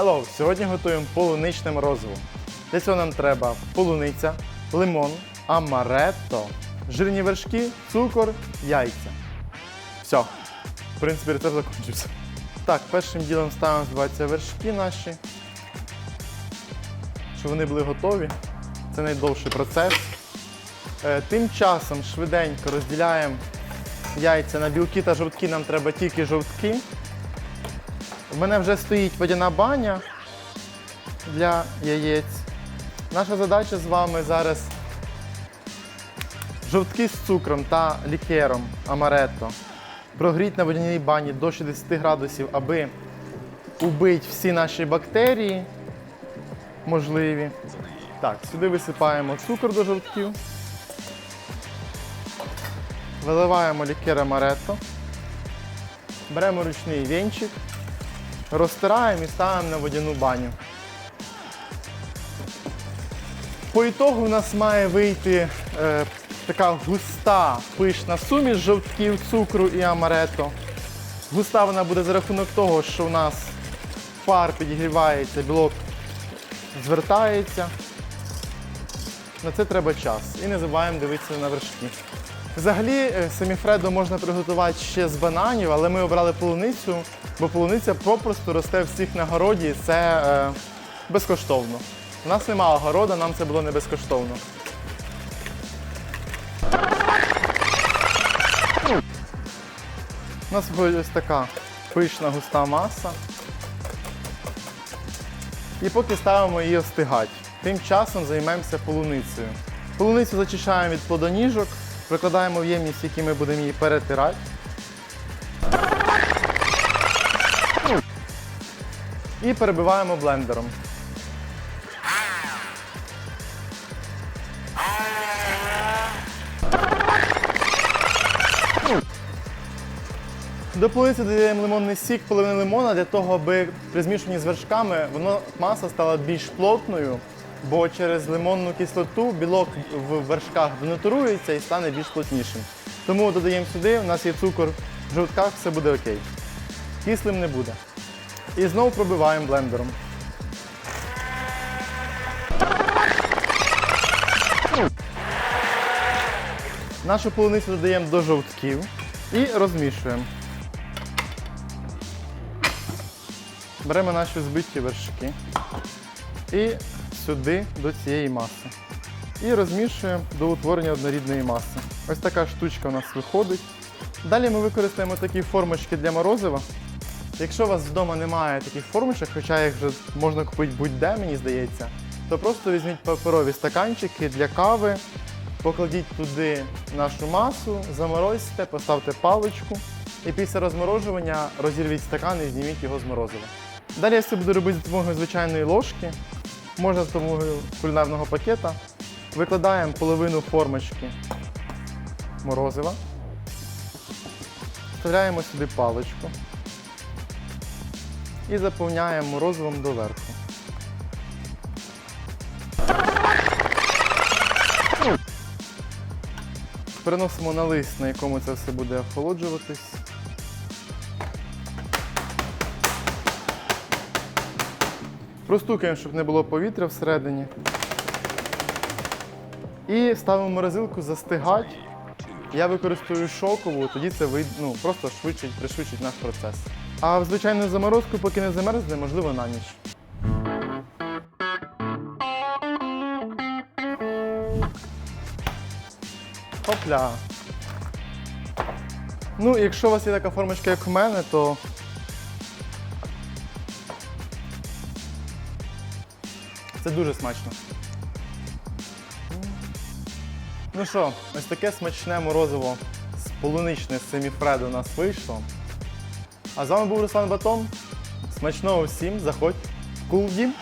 Hello! Сьогодні готуємо полуничне морозиво. Для цього нам треба полуниця, лимон, амаретто, жирні вершки, цукор, яйця. Все. В принципі, рецепт закінчився. Так, першим ділом ставимо збиватися вершки наші, щоб вони були готові. Це найдовший процес. Е, Тим часом швиденько розділяємо яйця на білки та жовтки. Нам треба тільки жовтки. У мене вже стоїть водяна баня для яєць. Наша задача з вами зараз жовтки з цукром та лікером амаретто прогріти на водяній бані до 60 градусів, аби убити всі наші бактерії можливі. Так, сюди висипаємо цукор до жовтків. Виливаємо лікер амаретто. Беремо ручний вінчик, розтираємо і ставимо на водяну баню. По ітогу у нас має вийти е, така густа пишна суміш жовтків, цукру і амаретто. Густа вона буде за рахунок того, що у нас пар підігрівається, білок звертається. На це треба час. І не забуваємо дивитися на вершки. Взагалі, е, семіфредо можна приготувати ще з бананів, але ми обрали полуницю, бо полуниця попросту росте всіх на городі, це е, безкоштовно. У нас немає огорода, нам це було не безкоштовно. У нас виходить ось така пишна густа маса. І поки ставимо її остигати. Тим часом займемося полуницею. Полуницю зачищаємо від плодоніжок, прикладаємо в ємність, в якій ми будемо її перетирати. І перебиваємо блендером. До полуниці додаємо лимонний сік, половину лимона для того, аби при змішуванні з вершками воно маса стала більш плотною, бо через лимонну кислоту білок в вершках денатурується і стане більш плотнішим. Тому додаємо сюди, у нас є цукор в жовтках, все буде окей. Кислим не буде. І знову пробиваємо блендером. Нашу полуницю додаємо до жовтків і розмішуємо. Беремо наші збиті вершки і сюди до цієї маси. І розмішуємо до утворення однорідної маси. Ось така штучка у нас виходить. Далі ми використаємо такі формочки для морозива. Якщо у вас вдома немає таких формочок, хоча їх вже можна купити будь-де, мені здається, то просто візьміть паперові стаканчики для кави, покладіть туди нашу масу, заморозьте, поставте паличку і після розморожування розірвіть стакан і зніміть його з морозива. Далі я це буду робити за допомогою звичайної ложки, можна за допомогою кулінарного пакета. Викладаємо половину формочки морозива, вставляємо сюди паличку і заповняємо морозивом доверху. Переносимо на лист, на якому це все буде охолоджуватись. Простукаємо, щоб не було повітря всередині. І ставимо морозилку застигати. Я використовую шокову, тоді це ну, просто швидшить, пришвидшить наш процес. А в звичайну заморозку, поки не замерзне, можливо, на ніч. Хопля. Ну, якщо у вас є така формочка, як у мене, то це дуже смачно. Ну що, ось таке смачне морозиво з полуничне з семіфреду у нас вийшло. А з вами був Руслан Батон. Смачного всім, заходь в Кулдім.